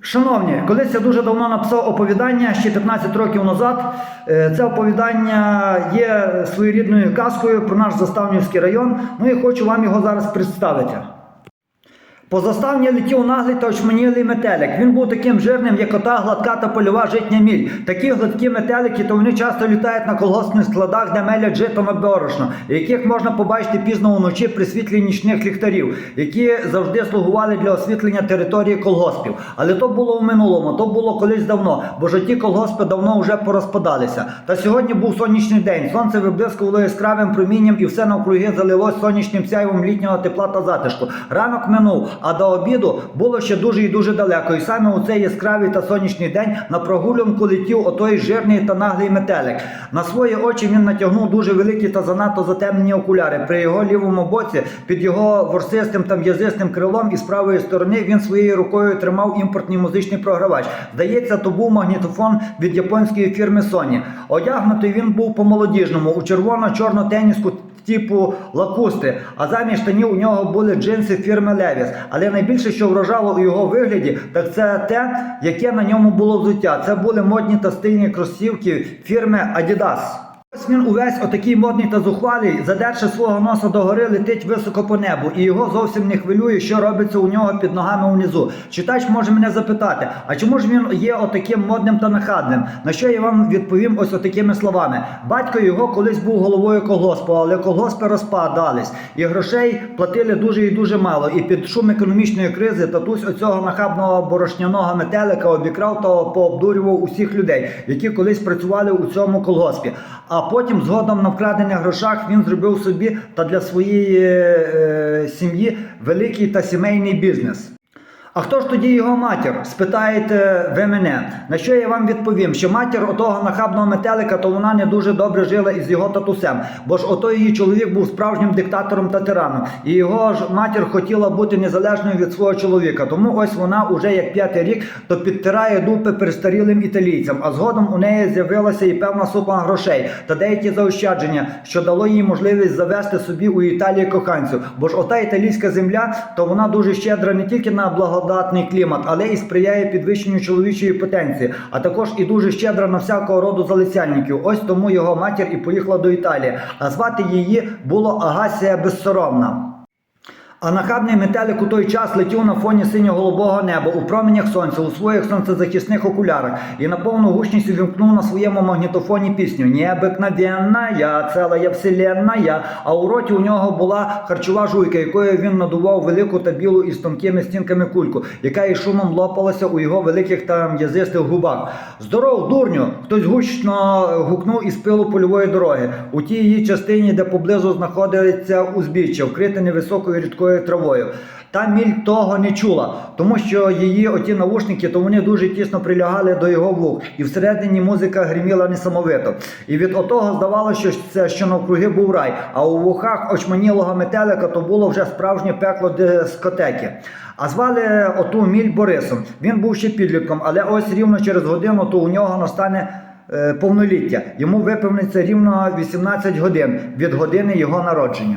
Шановні, колись я дуже давно написав оповідання ще 15 років назад. Е, Це оповідання є своєрідною казкою про наш Заставнівський район. Ну і хочу вам його зараз представити. По заставні летів наглий та очманілий метелик. Він був таким жирним, як ота гладка та польова житня міль. Такі гладкі метелики, то вони часто літають на колгоспних складах, де мелять жито на борошно, яких можна побачити пізно уночі при світлі нічних ліхтарів, які завжди слугували для освітлення території колгоспів. Але то було в минулому, то було колись давно, бо ж ті колгоспи давно вже порозпадалися. Та сьогодні був сонячний день. Сонце виблискувало яскравим промінням і все навкруги залилось сонячним сяйвом літнього тепла та затишку. Ранок минув, а до обіду було ще дуже і дуже далеко. І саме у цей яскравий та сонячний день на прогулянку летів отой жирний та наглий метелик. На свої очі він натягнув дуже великі та занадто затемнені окуляри. При його лівому боці, під його ворсистим та м'язистим крилом, і з правої сторони він своєю рукою тримав імпортний музичний програвач. Здається, то був магнітофон від японської фірми Sony. Одягнутий він був по-молодіжному у червоно-чорну теніску типу лакусти, а замість штанів у нього були джинси фірми Левіс. Але найбільше, що вражало у його вигляді, так це те, яке на ньому було взуття. Це були модні та стильні кросівки фірми Adidas. Ось він увесь отакий модний та зухвалий, задерши свого носа догори, летить високо по небу, і його зовсім не хвилює, що робиться у нього під ногами унизу. Читач може мене запитати, а чому ж він є отаким модним та нахабним? На що я вам відповім ось отакими словами. Батько його колись був головою колгоспу, але колгоспи розпадались, і грошей платили дуже і дуже мало. І під шум економічної кризи татусь оцього нахабного борошняного метелика обікрав та пообдурював усіх людей, які колись працювали у цьому колгоспі. А потім, згодом на вкрадених грошах, він зробив собі та для своєї е, сім'ї великий та сімейний бізнес. А хто ж тоді його матір? Спитаєте ви мене. На що я вам відповім? Що матір отого нахабного метелика, то вона не дуже добре жила із його татусем, бо ж ото її чоловік був справжнім диктатором та тираном, і його ж матір хотіла бути незалежною від свого чоловіка. Тому ось вона уже як п'ятий рік то підтирає дупи перестарілим італійцям. А згодом у неї з'явилася і певна супа грошей та деякі заощадження, що дало їй можливість завести собі у Італії коханців. Бо ж ота італійська земля, то вона дуже щедра не тільки на благодатний клімат, але і сприяє підвищенню чоловічої потенції, а також і дуже щедра на всякого роду залицяльників. Ось тому його матір і поїхала до Італії. А звати її було Агасія Безсоромна. А нахабний метелик у той час летів на фоні синьо-голубого неба у променях сонця у своїх сонцезахисних окулярах і на повну гучність увімкнув на своєму магнітофоні пісню «Необикновенна я, целая вселенна. А у роті у нього була харчова жуйка, якою він надував велику та білу із тонкими стінками кульку, яка із шумом лопалася у його великих та м'язистих губах. Здоров, дурню! Хтось гучно гукнув із пилу польової дороги. У тій її частині, де поблизу знаходиться узбіччя, вкрите невисокою рідкою травою. Та міль того не чула, тому що її оті навушники, то вони дуже тісно прилягали до його вух, і всередині музика гриміла несамовито. І від отого здавалося, що це що навкруги був рай, а у вухах очманілого метелика то було вже справжнє пекло дискотеки. А звали оту міль Борисом. Він був ще підлітком, але ось рівно через годину то у нього настане. е, Повноліття йому виповниться рівно 18 годин від години його народження.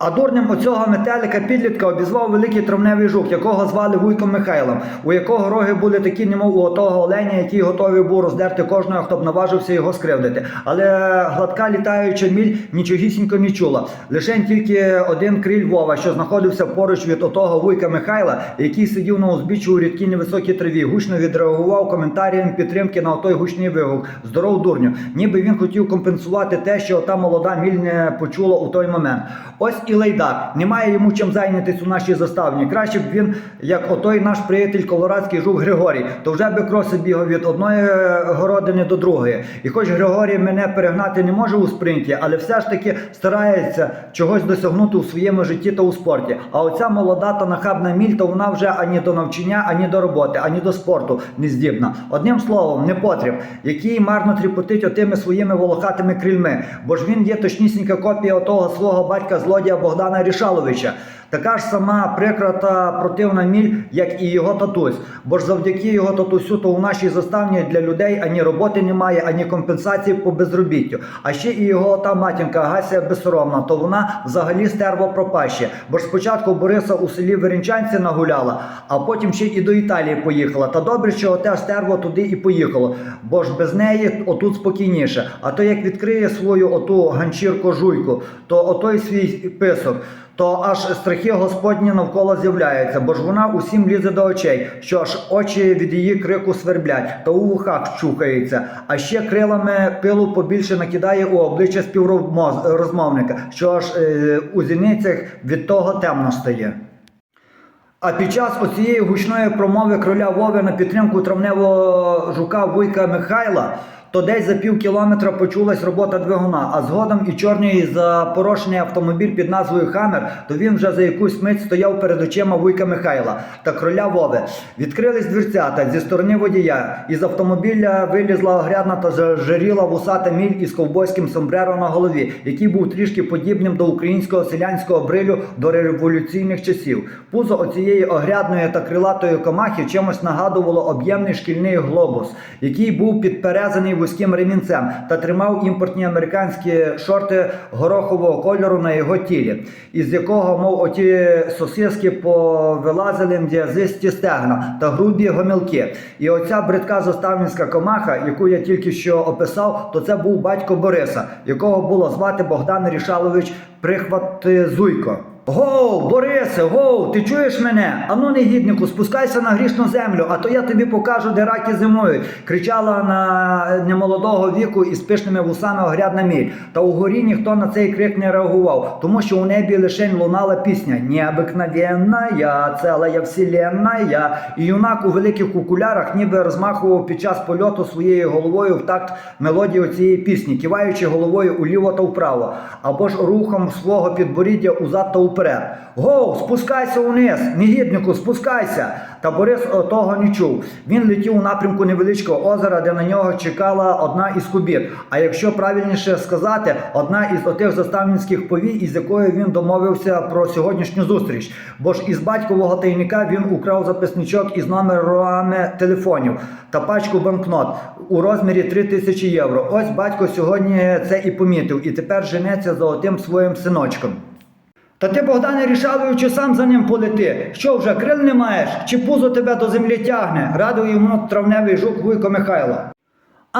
А дурнем оцього метелика підлітка обізвав великий травневий жук, якого звали Вуйком Михайлом, у якого роги були такі, немов у отого оленя, який готовий був роздерти кожного, хто б наважився його скривдити. Але гладка літаюча міль нічогісінько не чула. Лише тільки один криль Вова, що знаходився поруч від отого Вуйка Михайла, який сидів на узбіччі у рідкій невисокій траві, гучно відреагував коментарієм підтримки на отой гучний вигук. Здоров, дурню. Ніби він хотів компенсувати те, що та молода міль не почула у той момент. Ось і лайдак. Немає йому чим зайнятися у нашій заставні. Краще б він, як отой наш приятель колорадський жук Григорій, то вже би кроси бігав від одної е, городини до другої. І хоч Григорій мене перегнати не може у спринті, але все ж таки старається чогось досягнути у своєму житті та у спорті. А оця молода та нахабна міль, то вона вже ані до навчання, ані до роботи, ані до спорту не здібна. Одним словом, не потріб, який марно тріпотить отими своїми волохатими крильми, бо ж він є точнісінька копія отого свого батька злодія Богдана Рішаловича. Така ж сама прикра та противна міль, як і його татусь. Бо ж завдяки його татусю, то у нашій заставні для людей ані роботи немає, ані компенсації по безробіттю. А ще і його та матінка Гася безсоромна, то вона взагалі стерво пропаще. Бо ж спочатку Бориса у селі Веренчанці нагуляла, а потім ще і до Італії поїхала. Та добре, що оте стерво туди і поїхало. Бо ж без неї отут спокійніше. А то як відкриє свою оту ганчірку жуйку, то отой свій писок. То аж страхи Господні навколо з'являються, бо ж вона усім лізе до очей, що аж очі від її крику сверблять, та у вухах чухається, а ще крилами пилу побільше накидає у обличчя співрозмовника, що аж е, у зіницях від того темно стає. А під час оцієї гучної промови кроля Вови на підтримку травневого жука Вуйка Михайла, то десь за пів кілометра почулась робота двигуна, а згодом і чорний запорошений автомобіль під назвою Хаммер, то він вже за якусь мить стояв перед очима Вуйка Михайла та кроля Вови. Відкрились дверцята зі сторони водія. Із автомобіля вилізла огрядна та зажиріла вусата міль із ковбойським сомбреро на голові, який був трішки подібним до українського селянського брилю до революційних часів. Пузо оцієї огрядної та крилатої комахи чимось нагадувало об'ємний шкільний глобус, який був підперезаний вузьким ремінцем та тримав імпортні американські шорти горохового кольору на його тілі, із якого, мов оті сосиски повилазили м'язисті стегна та грубі гомілки. І оця бридка заставницька комаха, яку я тільки що описав, то це був батько Бориса, якого було звати Богдан Рішалович Прихватзуйко. Гоу, Борисе, гоу, ти чуєш мене? Ану, негіднику, спускайся на грішну землю, а то я тобі покажу, де раки зимують. Кричала на немолодого віку із пишними вусами огрядна міль. Та угорі ніхто на цей крик не реагував, тому що у небі лише лунала пісня Необикновенна я, целая вселенна я. І юнак у великих кукулярах ніби розмахував під час польоту своєю головою в такт мелодії цієї пісні, киваючи головою уліво та вправо, або ж рухом свого підборіддя узад та уперед. Гоу, спускайся униз, негіднику, спускайся. Та Борис того не чув. Він летів у напрямку невеличкого озера, де на нього чекала одна із кубіт. А якщо правильніше сказати, одна із отих заставницьких повій, із якою він домовився про сьогоднішню зустріч. Бо ж із батькового тайника він украв записничок із номерами телефонів та пачку банкнот у розмірі 3 тисячі євро. Ось батько сьогодні це і помітив, і тепер женеться за отим своїм синочком. Та ти, Богдане Рішаловичу, сам за ним полети. Що вже крил не маєш? Чи пузо тебе до землі тягне? Радив йому травневий жук Вуйко Михайло.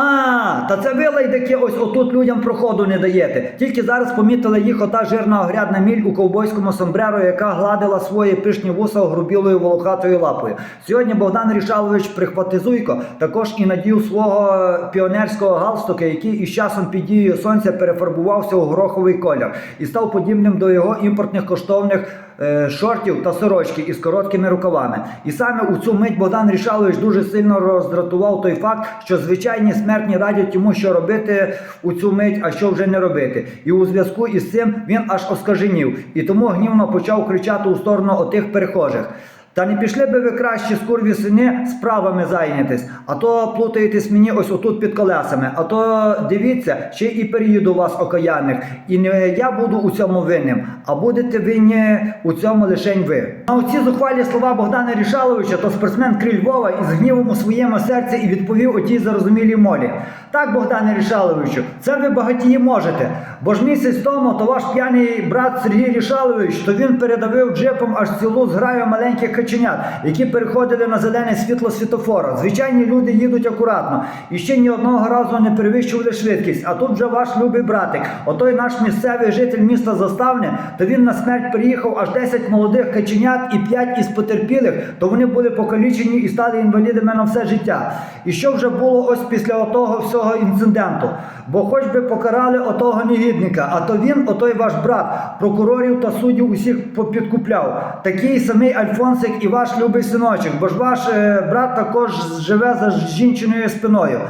А, та це ви лайдаки ось отут людям проходу не даєте. Тільки зараз помітила їх ота жирна огрядна міль у ковбойському сомбреро, яка гладила свої пишні вуса грубілою волохатою лапою. Сьогодні Богдан Рішалович прихватизуйко також і надів свого піонерського галстука, який із часом під дією сонця перефарбувався у гороховий колір і став подібним до його імпортних коштовних шортів та сорочки із короткими рукавами. І саме у цю мить Богдан Рішалович дуже сильно роздратував той факт, що звичайні смертні радять йому, що робити у цю мить, а що вже не робити. І у зв'язку із цим він аж оскаженів, і тому гнівно почав кричати у сторону отих перехожих. Та не пішли би ви краще скурві сини справами зайнятись, а то плутаєтесь мені ось отут під колесами. А то дивіться, ще і переїду вас окаянних. І не я буду у цьому винним, а будете винні у цьому лишень ви. На оці зухвалі слова Богдана Рішаловича, то спортсмен Криль Вова із гнівом у своєму серці і відповів отій зарозумілій молі. Так, Богдане Рішаловичу, це ви багатії можете. Бо ж місяць тому то ваш п'яний брат Сергій Рішалович, то він передавив джипом аж цілу зграю маленьких каченят, які переходили на зелене світло світофора. Звичайні люди їдуть акуратно і ще ні одного разу не перевищували швидкість. А тут вже ваш любий братик, отой наш місцевий житель міста Заставне, то він на смерть приїхав аж 10 молодих каченят і 5 із потерпілих, то вони були покалічені і стали інвалідами на все життя. І що вже було ось після отого всього інциденту? Бо хоч би покарали отого негідника, а то він, отой ваш брат, прокурорів та суддів усіх попідкупляв. Такий самий Альфонсик і ваш любий синочок, бо ж ваш е, брат також живе за жінчиною спиною.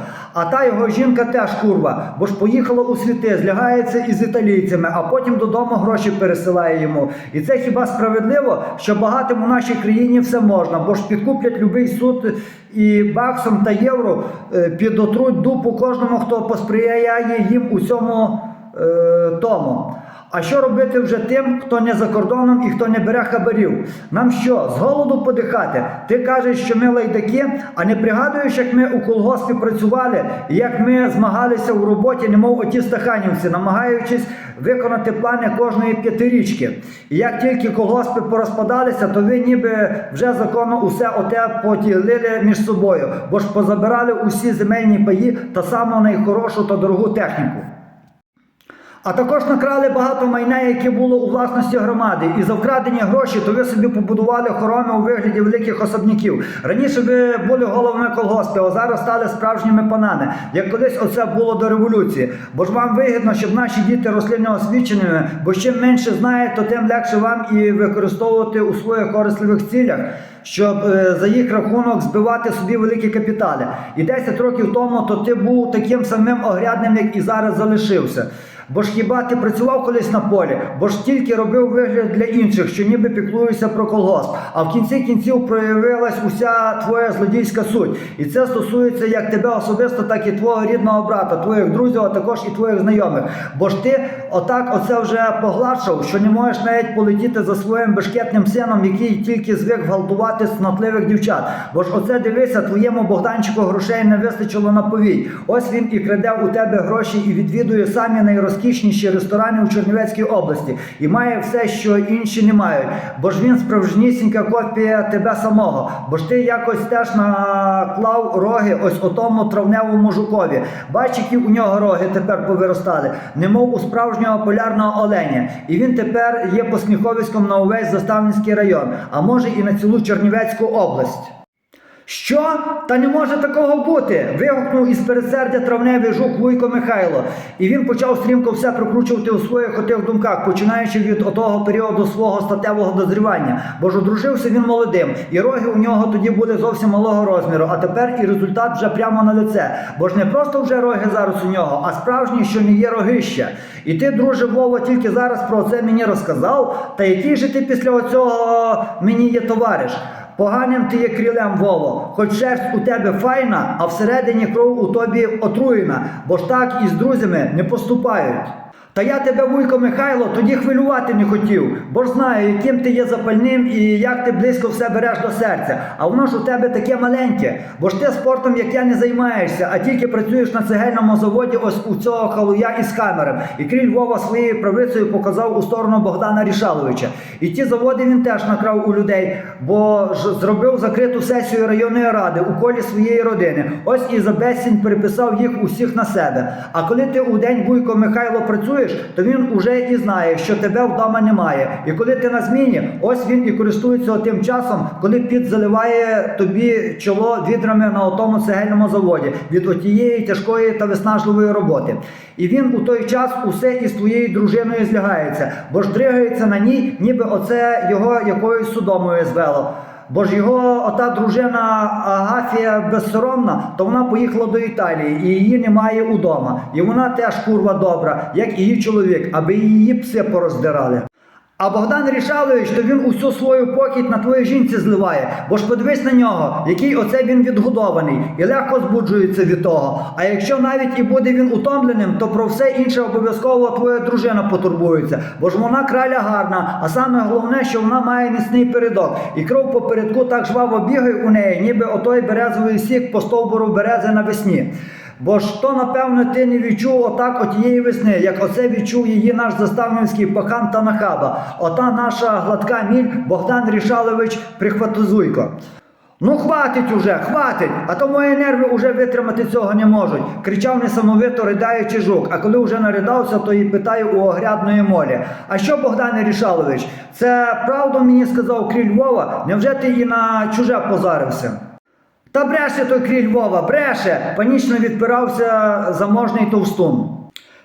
А та його жінка теж курва, бо ж поїхала у світи, злягається із італійцями, а потім додому гроші пересилає йому. І це хіба справедливо, що багатим у нашій країні все можна, бо ж підкуплять любий суд і баксом та євро е, підотруть дупу кожному, хто посприяє їм у цьому е, тому. А що робити вже тим, хто не за кордоном і хто не бере хабарів? Нам що, з голоду подихати? Ти кажеш, що ми лайдаки, а не пригадуєш, як ми у колгоспі працювали, і як ми змагалися у роботі, немов оті стаханівці, намагаючись виконати плани кожної п'ятирічки. І як тільки колгоспи порозпадалися, то ви ніби вже законно усе оте поділили між собою, бо ж позабирали усі земельні паї та саму найхорошу та дорогу техніку. А також накрали багато майна, яке було у власності громади. І за вкрадені гроші, то ви собі побудували хороми у вигляді великих особняків. Раніше ви були головами колгоспів, а зараз стали справжніми панами, як колись оце було до революції. Бо ж вам вигідно, щоб наші діти росли неосвіченими, бо чим менше знаєте, то тим легше вам і використовувати у своїх корисливих цілях. Щоб е, за їх рахунок збивати собі великі капітали. І 10 років тому то ти був таким самим огрядним, як і зараз залишився. Бо ж хіба ти працював колись на полі, бо ж тільки робив вигляд для інших, що ніби піклуєшся про колгосп. А в кінці кінців проявилась уся твоя злодійська суть. І це стосується як тебе особисто, так і твого рідного брата, твоїх друзів, а також і твоїх знайомих. Бо ж ти отак оце вже погладшав, що не можеш навіть полетіти за своїм бешкетним сином, який тільки звик гвалтувати снотливих дівчат. Бо ж оце дивися, твоєму Богданчику грошей не вистачило на повій. Ось він і краде у тебе гроші і відвідує самі найрозкішніші ресторани у Чернівецькій області і має все, що інші не мають. Бо ж він справжнісінька копія тебе самого. Бо ж ти якось теж наклав роги ось отому травневому жукові. Бач, які у нього роги тепер повиростали, немов у справжнього полярного оленя. І він тепер є посміховиськом на увесь Заставницький район, а може і на цілу Чернівецьку область. Що? Та не може такого бути. вигукнув із передсердя травневий жук Вуйко Михайло. І він почав стрімко все прокручувати у своїх отих думках, починаючи від отого періоду свого статевого дозрівання. Бо ж одружився він молодим, і роги у нього тоді були зовсім малого розміру, а тепер і результат вже прямо на лице. Бо ж не просто вже роги зараз у нього, а справжні, що не є рогища. І ти, друже Вова, тільки зараз про це мені розказав. Та який же ти після цього мені є товариш? Поганим ти є крілем, Вово, хоч шерсть у тебе файна, а всередині кров у тобі отруєна, бо ж так із друзями не поступають. Та я тебе, Вуйко Михайло, тоді хвилювати не хотів, бо ж знаю, яким ти є запальним і як ти близько все береш до серця. А воно ж у тебе таке маленьке, бо ж ти спортом, як я, не займаєшся, а тільки працюєш на цегельному заводі ось у цього халуя із камером. І кріль Вова своєю правицею показав у сторону Богдана Рішаловича. І ті заводи він теж накрав у людей, бо ж зробив закриту сесію районної ради у колі своєї родини. Ось і за безцінь переписав їх усіх на себе. А коли ти у день Вуйко Михайло працюєш, то він уже і знає, що тебе вдома немає. І коли ти на зміні, ось він і користується тим часом, коли під заливає тобі чоло відрами на отому цегельному заводі від отієї тяжкої та виснажливої роботи. І він у той час усе із твоєю дружиною злягається, бо ж дригається на ній, ніби оце його якоюсь судомою звело. Бо ж його ота дружина Агафія безсоромна, то вона поїхала до Італії, і її немає удома. І вона теж курва добра, як і її чоловік, аби її пси пороздирали. А Богдан Рішалович, то він усю свою похідь на твоїй жінці зливає. Бо ж подивись на нього, який оце він відгодований, і легко збуджується від того. А якщо навіть і буде він утомленим, то про все інше обов'язково твоя дружина потурбується. Бо ж вона краля гарна, а саме головне, що вона має міцний передок. І кров по передку так жваво бігає у неї, ніби отой березовий сік по стовбуру берези навесні. Бо ж то, напевно, ти не відчув отак отієї весни, як оце відчув її наш заставницький пахан та нахаба. Ота наша гладка міль Богдан Рішалович Прихватозуйко. Ну, хватить уже, хватить, а то мої нерви уже витримати цього не можуть. Кричав несамовито ридаючи жук. А коли вже наридався, то і питаю у огрядної молі. А що, Богдане Рішалович, це правду мені сказав кріль Львова? Невже ти і на чуже позарився? Та бреше той кріль Львова, бреше! панічно відпирався заможний товстун.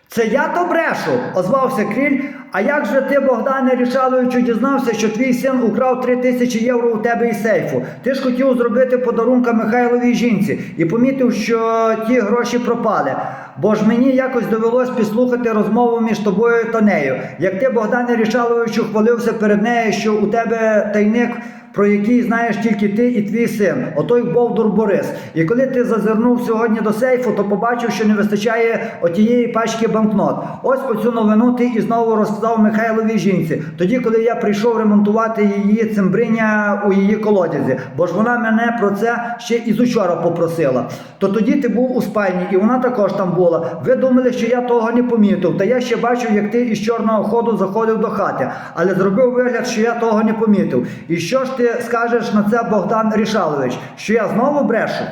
Це я то брешу, озвався кріль. А як же ти, Богдане Рішаловичу, дізнався, що твій син украв три тисячі євро у тебе із сейфу? Ти ж хотів зробити подарунка Михайловій жінці і помітив, що ті гроші пропали. Бо ж мені якось довелось підслухати розмову між тобою та нею. Як ти, Богдане Рішаловичу, хвалився перед нею, що у тебе тайник про який знаєш тільки ти і твій син, отой Бовдур Борис. І коли ти зазирнув сьогодні до сейфу, то побачив, що не вистачає отієї пачки банкнот. Ось оцю новину ти і знову розказав Михайловій жінці. Тоді, коли я прийшов ремонтувати її цимбриня у її колодязі, бо ж вона мене про це ще із учора попросила. То тоді ти був у спальні, і вона також там була. Ви думали, що я того не помітив. Та я ще бачив, як ти із чорного ходу заходив до хати, але зробив вигляд, що я того не помітив. І що ж ти скажеш на це, Богдан Рішалович? Що я знову брешу?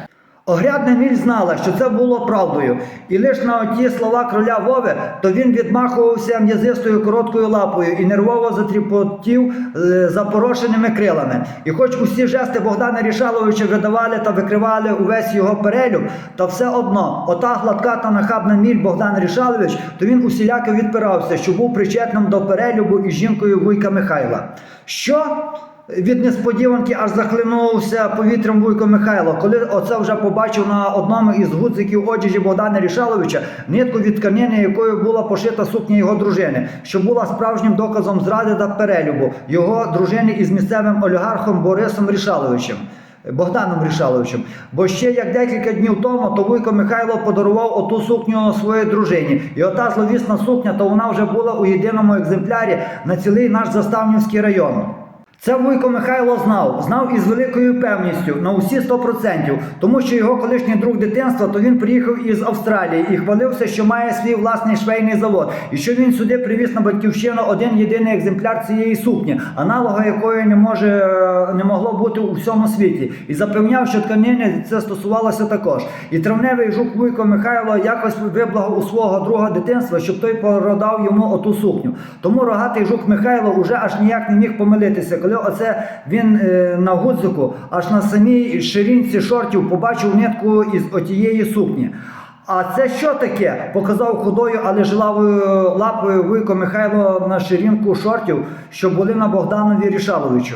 Огрядна міль знала, що це було правдою, і лише на оті слова кроля Вови, то він відмахувався м'язистою короткою лапою і нервово затріпотів е, запорошеними крилами. І хоч усі жести Богдана Рішаловича видавали та викривали увесь його перелюб, та все одно, ота гладка та нахабна міль Богдан Рішалович, то він усіляко відпирався, що був причетним до перелюбу із жінкою Вуйка Михайла. Що? Від несподіванки аж захлинувся повітрям Вуйко Михайло, коли оце вже побачив на одному із гудзиків одежі Богдана Рішаловича нитку від тканини, якою була пошита сукня його дружини, що була справжнім доказом зради та перелюбу його дружини із місцевим олігархом Борисом Рішаловичем. Богданом Рішаловичем. Бо ще як декілька днів тому, то Вуйко Михайло подарував оту сукню своїй дружині. І ота зловісна сукня, то вона вже була у єдиному екземплярі на цілий наш Заставнівський район. Це Вуйко Михайло знав, знав із великою певністю на усі 100%, тому що його колишній друг дитинства, то він приїхав із Австралії і хвалився, що має свій власний швейний завод, і що він сюди привіз на батьківщину один єдиний екземпляр цієї сукні, аналога якої не може е, не могло бути у всьому світі, і запевняв, що тканини це стосувалося також. І травневий жук Вуйко Михайло якось виблагав у свого друга дитинства, щоб той продав йому оту сукню. Тому рогатий жук Михайло уже аж ніяк не міг помилитися, коли оце він е, на гудзику, аж на самій ширинці шортів побачив нитку із отієї сукні. А це що таке? Показав худою, але жилавою лапою Вуйко Михайло на ширинку шортів, що були на Богданові Рішаловичу.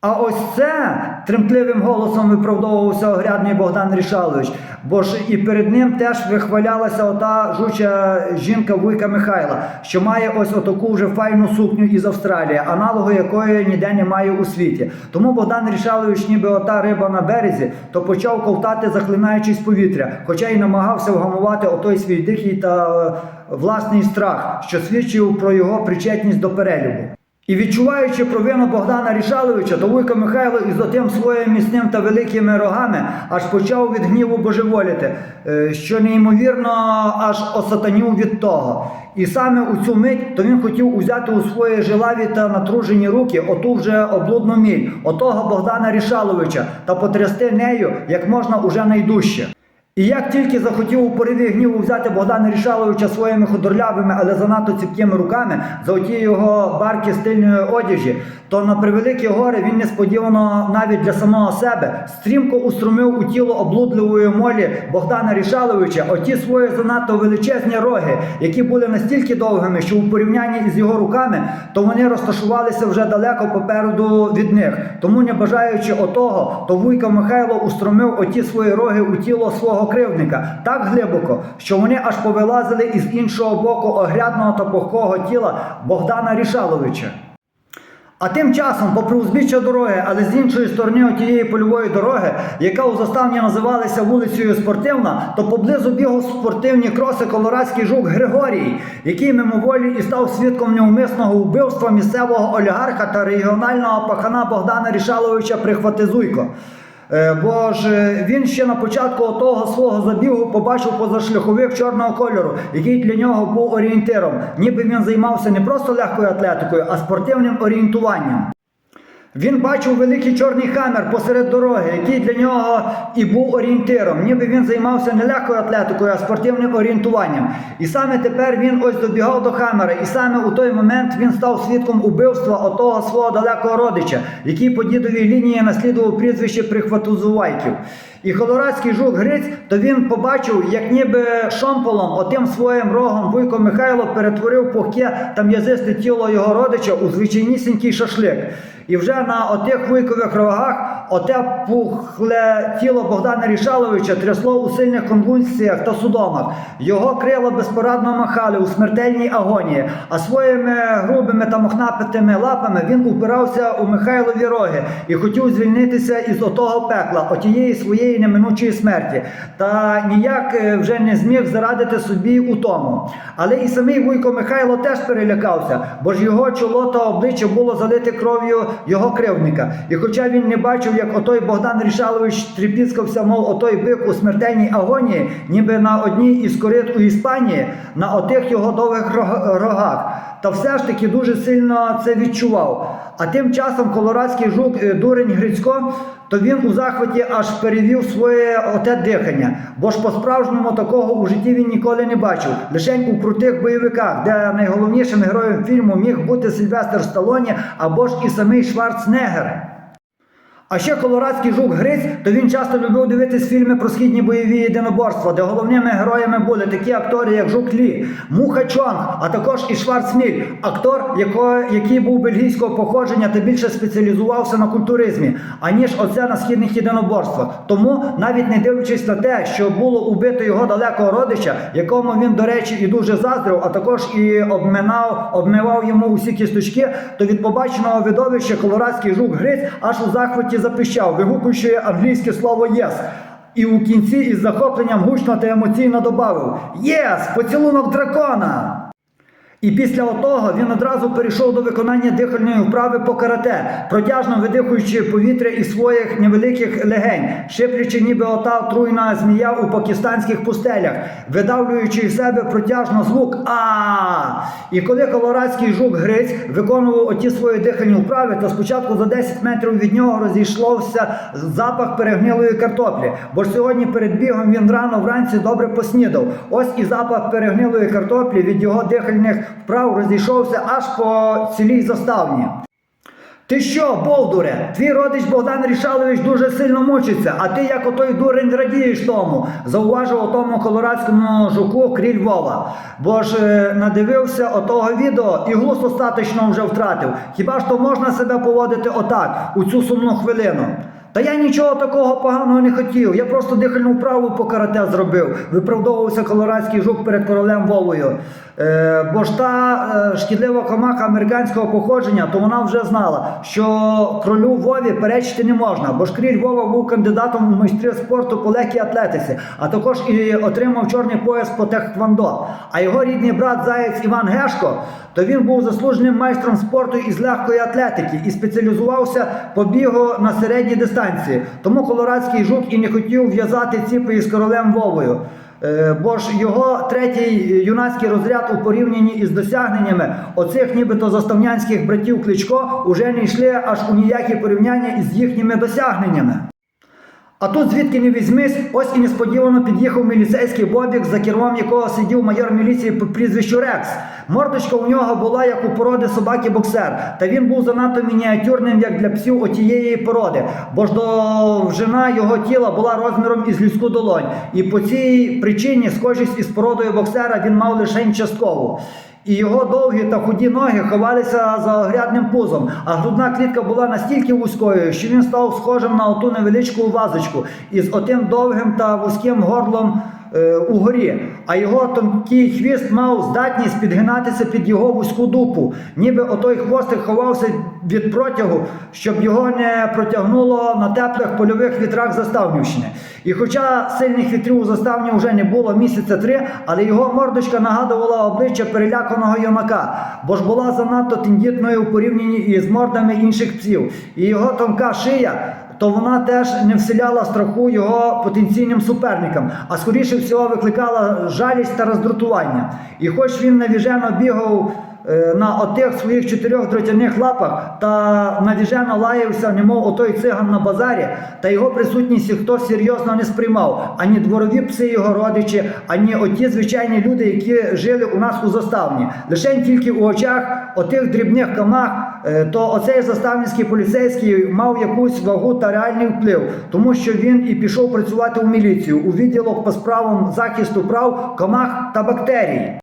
А ось це тремтливим голосом виправдовувався огрядний Богдан Рішалович, бо ж і перед ним теж вихвалялася ота жуча жінка Вуйка Михайла, що має ось отаку вже файну сукню із Австралії, аналогу якої ніде немає у світі. Тому Богдан Рішалович, ніби ота риба на березі, то почав ковтати, захлинаючись повітря, хоча й намагався вгамувати отой свій дикий та е, власний страх, що свідчив про його причетність до перелюбу. І відчуваючи провину Богдана Рішаловича, то Вуйко Михайло із отим своїм міцним та великими рогами аж почав від гніву божеволіти, е, що неймовірно аж осатанів від того. І саме у цю мить то він хотів узяти у свої жилаві та натружені руки оту вже облудну міль, отого Богдана Рішаловича, та потрясти нею як можна уже найдужче. І як тільки захотів у пориві гніву взяти Богдана Рішаловича своїми худорлявими, але занадто ціпкими руками за оті його барки стильної одяжі, то на превеликі гори він несподівано навіть для самого себе стрімко устромив у тіло облудливої молі Богдана Рішаловича оті свої занадто величезні роги, які були настільки довгими, що у порівнянні із його руками, то вони розташувалися вже далеко попереду від них. Тому, не бажаючи отого, то Вуйко Михайло устромив оті свої роги у тіло свого кривдника так глибоко, що вони аж повилазили із іншого боку огрядного та пухкого тіла Богдана Рішаловича. А тим часом, попри узбіччя дороги, але з іншої сторони отієї польової дороги, яка у заставні називалася вулицею Спортивна, то поблизу бігав спортивні кроси колорадський жук Григорій, який мимоволі і став свідком неумисного вбивства місцевого олігарха та регіонального пахана Богдана Рішаловича Прихватизуйко. Е, Бо ж е, він ще на початку того свого забігу побачив позашляховик чорного кольору, який для нього був орієнтиром. Ніби він займався не просто легкою атлетикою, а спортивним орієнтуванням. Він бачив великий чорний хамер посеред дороги, який для нього і був орієнтиром. Ніби він займався не легкою атлетикою, а спортивним орієнтуванням. І саме тепер він ось добігав до хамера, і саме у той момент він став свідком убивства отого свого далекого родича, який по дідовій лінії наслідував прізвище Прихватузувайків. І колорадський жук Гриць, то він побачив, як ніби шомполом, отим своїм рогом Вуйко Михайло перетворив пухке та м'язисте тіло його родича у звичайнісінький шашлик. І вже на отих вуйкових рогах оте пухле тіло Богдана Рішаловича трясло у сильних конвульсіях та судомах. Його крила безпорадно махали у смертельній агонії, а своїми грубими та мохнапитими лапами він упирався у Михайлові роги і хотів звільнитися із отого пекла, отієї своєї неминучої смерті. Та ніяк е, вже не зміг зарадити собі у тому. Але і самий Вуйко Михайло теж перелякався, бо ж його чоло та обличчя було залите кров'ю його кривдника. І хоча він не бачив, як отой Богдан Рішалович тріпіскався, мов отой бик у смертельній агонії, ніби на одній із корит у Іспанії, на отих його довгих рогах. Та все ж таки дуже сильно це відчував. А тим часом колорадський жук е, дурень Грицько, то він у захваті аж перевів своє оте дихання. Бо ж по-справжньому такого у житті він ніколи не бачив. Лишень у крутих бойовиках, де найголовнішим героєм фільму міг бути Сильвестр Сталоні або ж і самий Шварценеггер. А ще колорадський жук Гриць, то він часто любив дивитись фільми про східні бойові єдиноборства, де головними героями були такі актори, як Жук Лі, Муха Чонг, а також і Шварцміль, актор, яко- який був бельгійського походження та більше спеціалізувався на культуризмі, аніж оце на східних єдиноборствах. Тому, навіть не дивлячись на те, що було убито його далекого родича, якому він, до речі, і дуже заздрив, а також і обминав, обмивав йому усі кісточки, то від побаченого видовища колорадський жук Гриць аж у захваті запищав, вигукуючи англійське слово «єс». І у кінці із захопленням гучно та емоційно добавив «Єс! Поцілунок дракона!» І після отого він одразу перейшов до виконання дихальної вправи по карате, протяжно видихуючи повітря із своїх невеликих легень, шиплячи ніби ота труйна змія у пакистанських пустелях, видавлюючи із себе протяжно звук а І коли колорадський жук Гриць виконував оті свої дихальні вправи, то спочатку за 10 метрів від нього розійшлося запах перегнилої картоплі. Бо ж сьогодні перед бігом він рано вранці добре поснідав. Ось і запах перегнилої картоплі від його дихальних вправ розійшовся аж по цілій заставні. Ти що, Бовдуре, твій родич Богдан Рішалович дуже сильно мучиться, а ти як отой дурень радієш тому, зауважив отому колорадському жуку кріль Вова. Бо ж е, надивився отого відео і глузд остаточно вже втратив. Хіба ж то можна себе поводити отак, у цю сумну хвилину? Та я нічого такого поганого не хотів. Я просто дихальну вправу по карате зробив. Виправдовувався колорадський жук перед королем Вовою. Е, бо ж та е, шкідлива комаха американського походження, то вона вже знала, що кролю Вові перечити не можна, бо ж кріль Вова був кандидатом у майстри спорту по легкій атлетиці, а також і отримав чорний пояс по техвандо. А його рідний брат Заєць Іван Гешко, то він був заслуженим майстром спорту із легкої атлетики і спеціалізувався по бігу на середній дистанції. Тому колорадський жук і не хотів в'язати ціпи із королем Вовою. Е, Бо ж його третій юнацький розряд у порівнянні із досягненнями оцих нібито заставнянських братів Кличко уже не йшли аж у ніякі порівняння із їхніми досягненнями. А тут звідки не візьмись, ось і несподівано під'їхав міліцейський бобік, за кермом якого сидів майор міліції по прізвищу Рекс. Мордочка у нього була як у породи собаки-боксер, та він був занадто мініатюрним, як для псів отієї породи, бо ж довжина його тіла була розміром із людську долонь. І по цій причині схожість із породою боксера він мав лише часткову. І його довгі та худі ноги ховалися за огрядним пузом, а грудна клітка була настільки вузькою, що він став схожим на оту невеличку вазочку із отим довгим та вузьким горлом угорі. А його тонкий хвіст мав здатність підгинатися під його вузьку дупу, ніби отой хвостик ховався від протягу, щоб його не протягнуло на теплих польових вітрах Заставнівщини. І хоча сильних вітрів у заставні вже не було місяця три, але його мордочка нагадувала обличчя переляканого юнака, бо ж була занадто тендітною у порівнянні із мордами інших псів. І його тонка шия, то вона теж не вселяла страху його потенційним суперникам, а скоріше всього викликала жалість та роздратування. І хоч він навіжено бігав е, на отих своїх чотирьох дротяних лапах та навіжено лаявся, немов отой циган на базарі, та його присутність ніхто серйозно не сприймав. Ані дворові пси його родичі, ані оті звичайні люди, які жили у нас у заставні. Лише тільки у очах отих дрібних камах то оцей заставницький поліцейський мав якусь вагу та реальний вплив, тому що він і пішов працювати у міліцію у відділок по справам захисту прав комах та бактерій.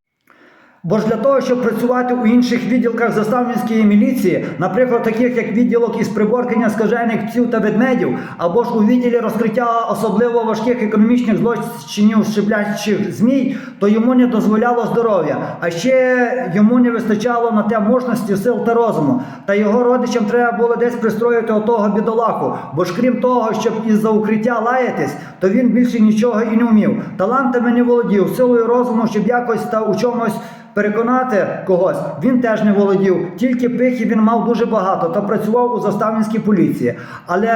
Бо ж для того, щоб працювати у інших відділках заставницької міліції, наприклад, таких як відділок із приборкання скажених псів та ведмедів, або ж у відділі розкриття особливо важких економічних злочинів шиблячих змій, то йому не дозволяло здоров'я. А ще йому не вистачало на те можності, сил та розуму. Та його родичам треба було десь пристроїти отого бідолаху. Бо ж крім того, щоб із-за укриття лаятись, то він більше нічого і не вмів. Талантами не володів, силою розуму, щоб якось та у чомусь переконати когось, він теж не володів. Тільки пихи він мав дуже багато та працював у заставницькій поліції. Але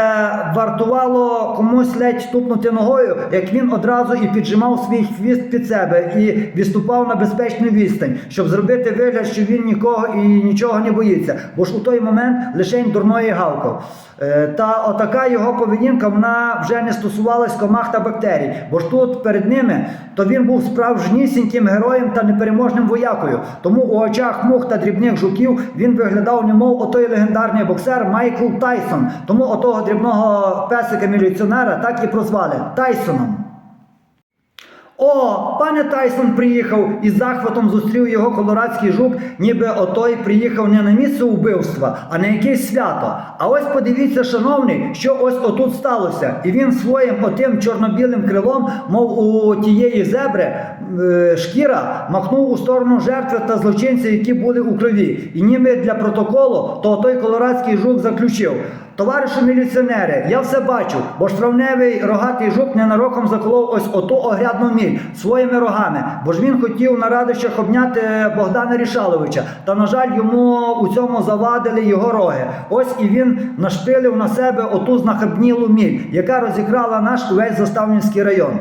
вартувало комусь ледь тупнути ногою, як він одразу і піджимав свій хвіст під себе і відступав на безпечну відстань, щоб зробити вигляд, що він нікого і нічого не боїться. Бо ж у той момент лишень дурної гавкав. Е, Та отака його поведінка вона вже не стосувалась комах та бактерій, бо ж тут перед ними то він був справжнісіньким героєм та непереможним воякою. Тому у очах мух та дрібних жуків він виглядав немов отой легендарний боксер Майкл Тайсон. Тому отого дрібного песика міліціонера так і прозвали Тайсоном. О, пане Тайсон приїхав і захватом зустрів його колорадський жук, ніби отой приїхав не на місце вбивства, а на якесь свято. А ось подивіться, шановний, що ось отут сталося. І він своїм отим чорно-білим крилом, мов у тієї зебри, шкіра, махнув у сторону жертви та злочинців, які були у крові. І ніби для протоколу, то той колорадський жук заключив. Товариші міліціонери, я все бачу, бо ж травневий рогатий жук ненароком заколов ось оту огрядну міль своїми рогами, бо ж він хотів на радощах обняти Богдана Рішаловича. Та, на жаль, йому у цьому завадили його роги. Ось і він нашпилив на себе оту знахабнілу міль, яка розіграла наш увесь заставницький район.